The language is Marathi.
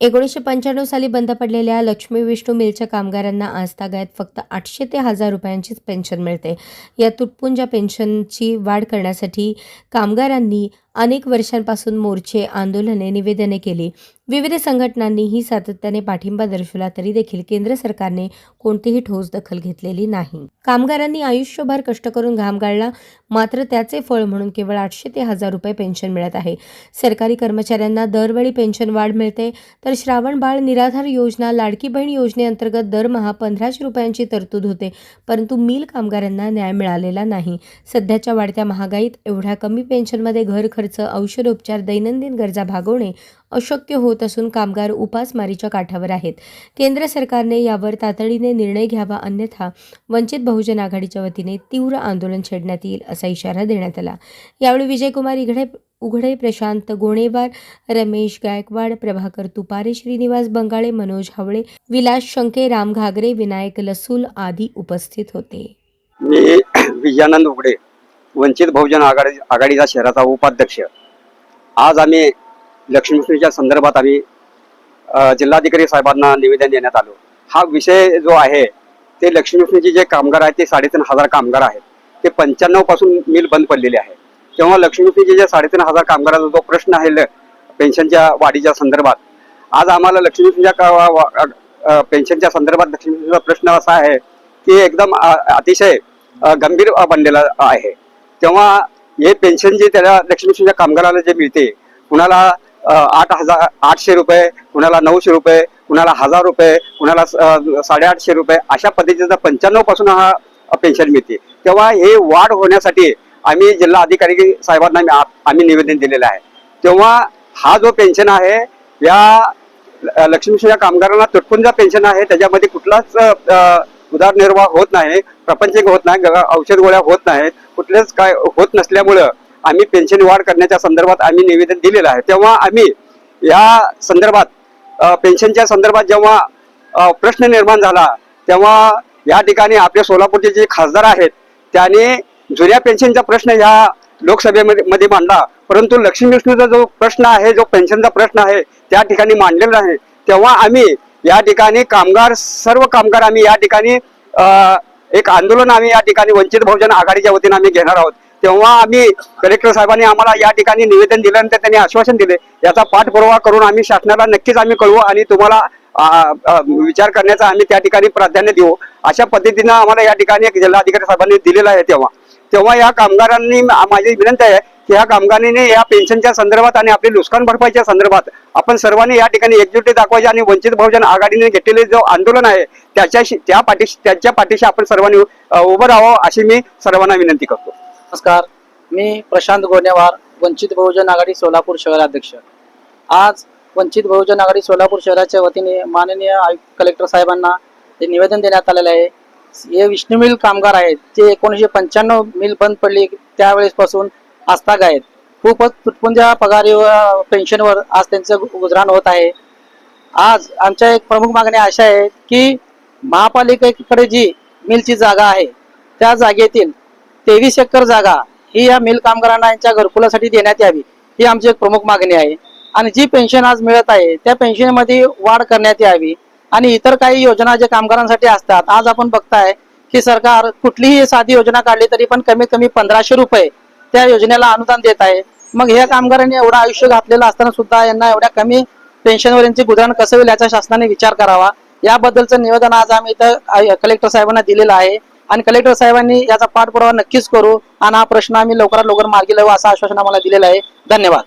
एकोणीसशे पंच्याण्णव साली बंद पडलेल्या लक्ष्मी विष्णू मिलच्या कामगारांना आजतागायत फक्त आठशे ते हजार रुपयांचीच पेन्शन मिळते. या तुटपुंजा पेन्शनची वाढ करण्यासाठी कामगारांनी अनेक वर्षांपासून मोर्चे आंदोलने निवेदने केली. विविध संघटनांनीही सातत्याने पाठिंबा दर्शवला तरी देखील केंद्र सरकारने कोणतीही ठोस दखल घेतलेली नाही. कामगारांनी आयुष्यभर कष्ट करून घाम गाळला. मात्र त्याचे फळ म्हणून केवळ आठशे ते हजार रुपये पेन्शन मिळत आहे. सरकारी कर्मचाऱ्यांना दरवेळी पेन्शन वाढ मिळते. तर श्रावण बाळ निराधार योजना लाडकी बहीण योजनेअंतर्गत दरमहा पंधराशे रुपयांची तरतूद होते परंतु मिल कामगारांना न्याय मिळालेला नाही. सध्याच्या वाढत्या महागाईत एवढ्या कमी पेन्शनमध्ये घर खर्च औषधोपचार दैनंदिन गरजा भागवणे अशक्य होत असून कामगार उपासमारीच्या काठावर आहेत. केंद्र सरकारने यावर तातडीने निर्णय घ्यावा अन्यथा वंचित बहुजन आघाडीच्या वतीने तीव्र आंदोलन छेडण्यात येईल असा इशारा देण्यात आला. यावेळी विजयकुमार इघडे उघडे प्रशांत गोणेवार रमेश गायकवाड प्रभाकर तुपारे श्रीनिवास बंगाळे मनोज हावळे विलास शंके राम घागरे विनायक लसूल आदी उपस्थित होते. मी विजयानंद उघडे वंचित बहुजन आघाडी आघाडीचा शहराचा उपाध्यक्ष. आज आम्ही लक्ष्मीश्रीच्या संदर्भात आम्ही जिल्हाधिकारी साहेबांना निवेदन देण्यात आलो. हा विषय जो आहे ते लक्ष्मीश्रीचे जे कामगार आहेत ते साडेतीन हजार कामगार आहेत. ते पंच्याण्णवपासून मिल बंद पडलेले आहे तेव्हा लक्ष्मीश्रीचे जे साडेतीन हजार कामगाराचा जो प्रश्न आहे पेन्शनच्या वाढीच्या संदर्भात. आज आम्हाला लक्ष्मीपूजा पेन्शनच्या संदर्भात लक्ष्मीपूजेचा प्रश्न असा आहे की एकदम अतिशय गंभीर बनलेला आहे. तेव्हा हे पेन्शन जे त्याला लक्ष्मीपूजा कामगाराला जे मिळते कुणाला आठ हजार आठशे रुपये कुणाला नऊशे रुपये कुणाला हजार रुपये कुणाला साडेआठशे रुपये अशा पद्धतीचा पंच्याण्णवपासून हा पेन्शन मिळते. तेव्हा हे वाढ होण्यासाठी आम्ही जिल्हा अधिकारी साहेबांना आम्ही- आम्ही निवेदन दिलेलं आहे. तेव्हा हा जो पेन्शन आहे या ल- लक्ष्मीश्रीच्या कामगारांना तुटपुंजा पेन्शन आहे त्याच्यामध्ये कुठलाच उदारनिर्वाह होत नाही प्रपंचिक होत नाही औषध गोळ्या होत नाहीत कुठलेच काय होत नसल्यामुळं आम्ही पेन्शन वाढ करण्याच्या संदर्भात आम्ही निवेदन दिलेलं आहे. तेव्हा आम्ही या संदर्भात पेन्शनच्या संदर्भात जेव्हा प्रश्न निर्माण झाला तेव्हा या ठिकाणी आपले सोलापूरचे जे खासदार आहेत त्याने जुन्या पेन्शनचा प्रश्न ह्या लोकसभेमध्ये मध्ये मांडला. परंतु लक्ष्मी विष्णूचा जो प्रश्न आहे जो पेन्शनचा प्रश्न आहे त्या ठिकाणी मांडलेला आहे तेव्हा आम्ही या ठिकाणी कामगार सर्व कामगार आम्ही या ठिकाणी एक आंदोलन आम्ही या ठिकाणी वंचित बहुजन आघाडीच्या वतीने आम्ही घेणार आहोत. तेव्हा आम्ही कलेक्टर साहेबांनी आम्हाला या ठिकाणी निवेदन दिल्यानंतर त्यांनी आश्वासन दिले. याचा पाठपुरावा करून आम्ही शासनाला नक्कीच आम्ही कळवू आणि तुम्हाला विचार करण्याचा आम्ही त्या ठिकाणी प्राधान्य देऊ. अशा पद्धतीनं आम्हाला या ठिकाणी एक जिल्हाधिकारी साहेबांनी दिलेला आहे तेव्हा. तेव्हा या कामगारांनी माझी विनंती आहे की ह्या कामगारांनी या पेन्शनच्या संदर्भात आणि आपली नुकसान भरपाईच्या संदर्भात आपण सर्वांनी या ठिकाणी एकजुटी दाखवायची आणि वंचित बहुजन आघाडीने घेतलेले जो आंदोलन आहे त्याच्याशी त्या पाठीशी त्याच्या पाठीशी आपण सर्वांनी उभं राहावं अशी मी सर्वांना विनंती करतो. नमस्कार. मी प्रशांत गोनेवार वंचित बहुजन आघाडी सोलापूर शहराध्यक्ष आज वंचित बहुजन आघाडी सोलापूर शहराच्या वतीने माननीय आयुक्त कलेक्टर साहेबांना निवेदन देण्यात आलेलं आहे हे विष्णू मिल कामगार आहेत. जे एकोणीसशे पंच्याण्णव मिल बंद पडली त्यावेळेसपासून आस्थाग आहेत. खूपच तुटपुंज्या पगारी पेन्शनवर आज त्यांचं गुजराण होत आहे. आज आमच्या एक प्रमुख मागणी अशा आहे की महापालिकेकडे जी मिलची जागा आहे त्या जागेतील तेवीस एकर जागा ही या मिल कामगारांना यांच्या घरकुलासाठी देण्यात यावी ही आमची एक प्रमुख मागणी आहे. आणि जी पेन्शन आज मिळत आहे त्या पेन्शनमध्ये वाढ करण्यात यावी. आणि इतर काही योजना जे कामगारांसाठी असतात आज आपण बघताय की सरकार कुठलीही साधी योजना काढली तरी पण कमीत कमी पंधराशे रुपये त्या योजनेला अनुदान देत आहे. मग ह्या कामगारांनी एवढं आयुष्य घातलेलं असताना सुद्धा यांना एवढ्या कमी पेन्शनवर यांचे गुजराण कसं होईल याचा शासनाने विचार करावा. याबद्दलचं निवेदन आज आम्ही इथं कलेक्टर साहेबांना दिलेलं आहे. आणि कलेक्टर साहेबांनी याचा पाठपुरावा नक्कीच करू. आणि हा प्रश्न आम्ही लवकरात लवकर मार्गी लावू असं आश्वासन आम्हाला दिलेलं आहे. धन्यवाद.